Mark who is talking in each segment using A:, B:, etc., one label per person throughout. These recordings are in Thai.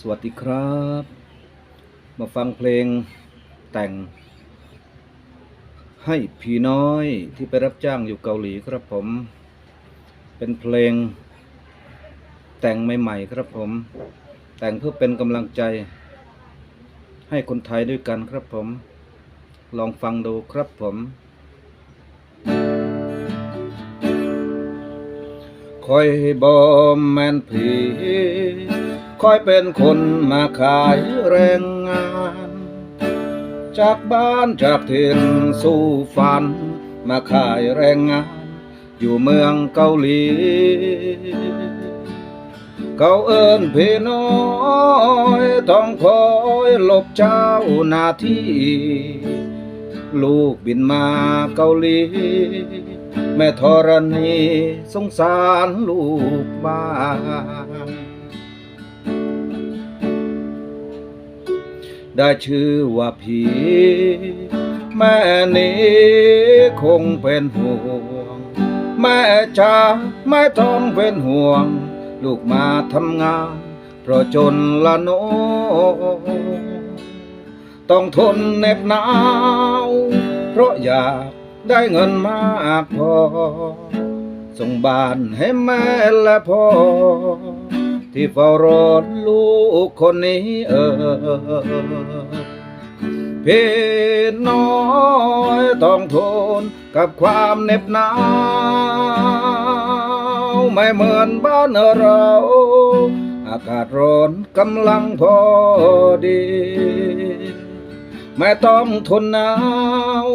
A: สวัสดีครับ มาฟังเพลงแต่ง ให้พี่น้อยที่ไปรับจ้างอยู่เกาหลีครับผม เป็นเพลง แต่งใหม่ๆครับผม แต่งเพื่อเป็นกำลังใจ ให้คนไทยด้วยกันครับผม ลองฟังดูครับผมคอยบอมแมนผี คอยเป็นคนมาขายแรงงาน จากบ้านจากถิ่นสู่ฝัน มาขายแรงงาน อยู่เมืองเกาหลี เขาเอินพี่น้อยต้องคอยหลบเจ้าหน้าที่ ลูกบินมาเกาหลี แม่ธรณีสงสารลูกบ้าน ได้ชื่อว่าผี แม่นี้คงเป็นห่วง แม่จ๋าไม่ต้องเป็นห่วง ลูกมาทำงาน เพราะจนละโน ต้องทนเหน็บหนาว เพราะอยากได้เงินมากพอ ส่งบ้านให้แม่และพ่อ ที่เฝ้ารอลูกคนนี้เออพี่น้อยต้องทนกับความเหน็บหนาวไม่เหมือนบ้านเรา อากาศร้อนกำลังพอดี ไม่ต้องทนหนาว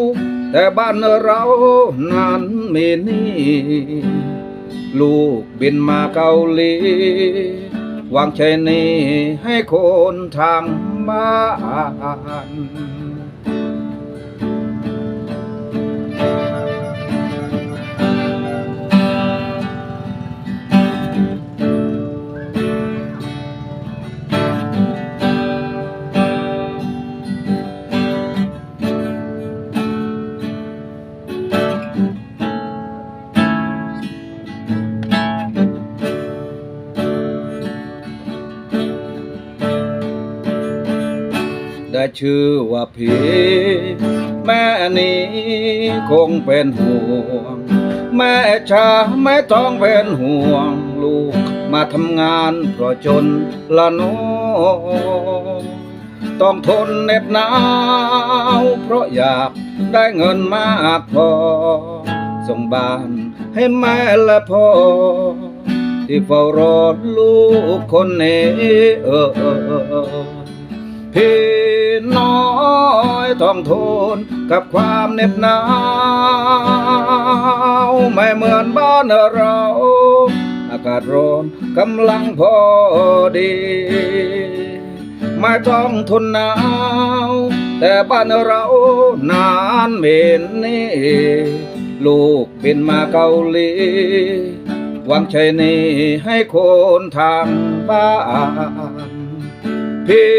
A: แต่บ้านเรานั้นมีนี่ ลูกบินมาเกาหลี วางใจนี้ให้คนทางบ้าน ชื่อว่าผีแม่นี้คงเป็นห่วง แม่ชาไม่ต้องเป็นห่วง ลูกมาทำงานเพราะจนละโนต้องทนเหน็บหนาว เพราะอยากได้เงินมากพอ ส่งบ้านให้แม่และพ่อที่เฝ้ารอลูกคนนี้เออ พี่น้อยต้องทนกับความเหน็บหนาว ไม่เหมือนบ้านเรา อากาศร้อนกำลังพอดี ไม่ต้องทนหนาว แต่บ้านเรานานเหม็นนี้ลูกบินมาเกาหลีหวังใจนี้ให้คนทางบ้าน พี่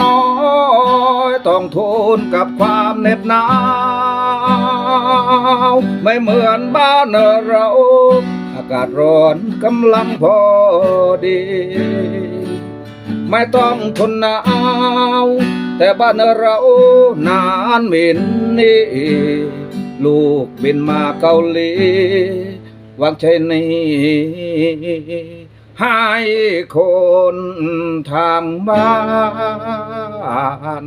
A: น้อยต้องทนกับความเหน็บหนาว ไม่เหมือนบ้านเรา อากาศร้อนกำลังพอดี ไม่ต้องทนหนาว แต่บ้านเรานานมินนี่ลูกบินมาเกาหลีวางใจนี้ ให้คนทางบ้าน